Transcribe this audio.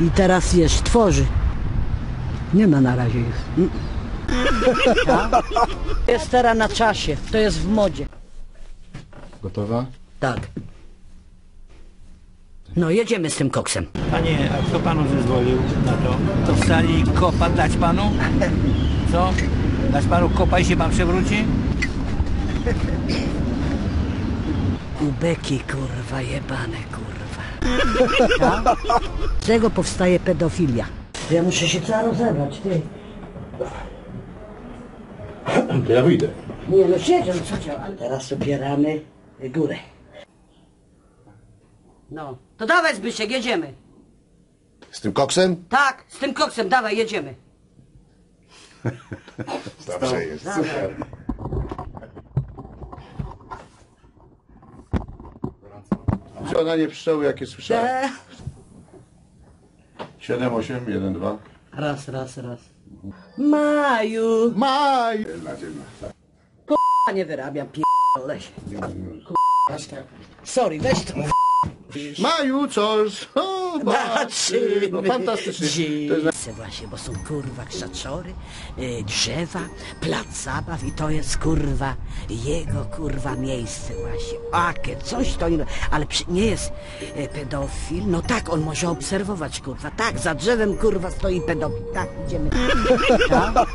I teraz jest, tworzy. Nie ma na razie już. Mm. Jest teraz na czasie, to jest w modzie. Gotowa? Tak. No jedziemy z tym koksem. Panie, a kto panu zezwolił na to? To w sali kopa dać panu? Co? Dać panu kopa i się pan przewróci? Ubeki, kurwa, jebane, kurwa. Z tego powstaje pedofilia. Ja muszę się cała rozebrać, ty. To ja wyjdę. Nie no, siedzę, co cię, ale teraz opieramy górę. No, to dawaj Zbyszek, jedziemy. Z tym koksem? Tak, z tym koksem, dawaj, jedziemy. Dobrze jest, super. Ona nie pszczoły, jakie słyszałem. E, 7, 8, 1, 2. Raz, raz, raz. Maju, Maj! Dzielna, dzielna. a nie wyrabiam, p***ole. Sorry, weź to. Maju, coś! O, baczy! No fantastycznie. To jest właśnie, bo są kurwa krzaczory, y, drzewa, plac zabaw i to jest kurwa jego kurwa miejsce właśnie. Akie, coś to inne, ale nie jest y, pedofil, no tak, on może obserwować kurwa, tak, za drzewem kurwa stoi pedofil, tak, idziemy. Tak?